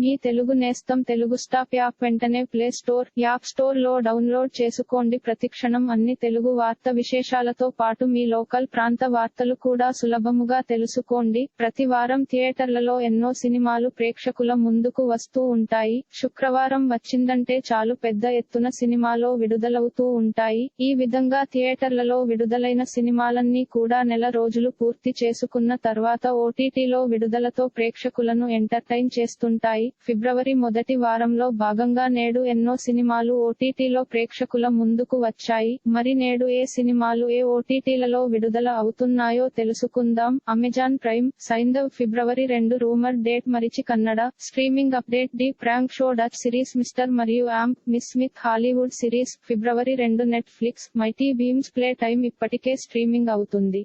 మీ తెలుగు నేస్తం Telugu stop app వెంటనే play store app స్టోర్లో డౌన్లోడ్ చేసుకోండి. ప్రతిక్షణం అన్ని తెలుగు వార్త విశేషాలతో పాటు మీ లోకల్ ప్రాంత వార్తలు కూడా సులభముగా తెలుసుకోండి. ప్రతి వారం థియేటర్లలో ఎన్నో సినిమాలు ప్రేక్షకుల ముందుకు వస్తూ ఉంటాయి. శుక్రవారం వచ్చిందంటే చాలు పెద్ద ఎత్తున సినిమాలో విడుదలవుతూ ఉంటాయి. ఈ విధంగా థియేటర్లలో విడుదలైన సినిమాలన్నీ కూడా నెల రోజులు పూర్తి చేసుకున్న తర్వాత ఓటీటీలో విడుదలతో ప్రేక్షకులను ఎంటర్టైన్ చేస్తుంటాయి. ఫిబ్రవరి మొదటి వారంలో భాగంగా నేడు ఎన్నో సినిమాలు ఓటీటీలో ప్రేక్షకుల ముందుకు వచ్చాయి. మరి నేడు ఏ సినిమాలు ఏ ఓటీటీలలో విడుదల అవుతున్నాయో తెలుసుకుందాం. అమెజాన్ ప్రైమ్ సైందవ్ ఫిబ్రవరి రెండు రూమర్ డేట్ మరిచి Kannada streaming update the prank show Dutch series mister మరియు amp miss Smith Hollywood series ఫిబ్రవరి రెండు Netflix mighty Bheem's play time ఇప్పటికే స్ట్రీమింగ్ అవుతుంది.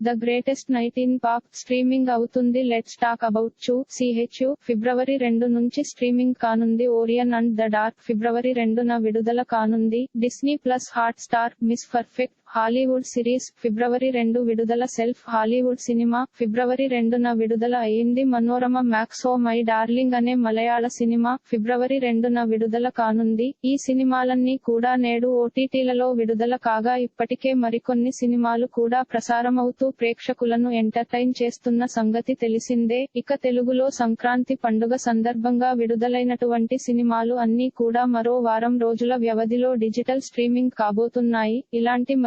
The greatest night in pop streaming అవుతుంది. Let's talk about chu CHU ఫిబ్రవరి రెండు నుంచి streaming కానుంది. Orion and the dark ఫిబ్రవరి రెండున విడుదల కానుంది. Disney plus Hotstar miss perfect Hollywood series ఫిబ్రవరి రెండు విడుదల సెల్ఫ్ హాలీవుడ్ సినిమా ఫిబ్రవరి రెండున విడుదల అయింది Manorama max O my darling అనే మలయాళ సినిమా ఫిబ్రవరి రెండున విడుదల కానుంది. ఈ సినిమాలన్నీ కూడా నేడు ఓటీటీలలో విడుదల కాగా ఇప్పటికే మరికొన్ని సినిమాలు కూడా ప్రసారమవుతూ ప్రేక్షకులను ఎంటర్టైన్ చేస్తున్న సంగతి తెలిసిందే. ఇక తెలుగులో సంక్రాంతి పండుగ సందర్భంగా విడుదలైనటువంటి సినిమాలు అన్నీ కూడా మరో వారం రోజుల వ్యవధిలో డిజిటల్ స్ట్రీమింగ్ కాబోతున్నాయి. ఇలాంటి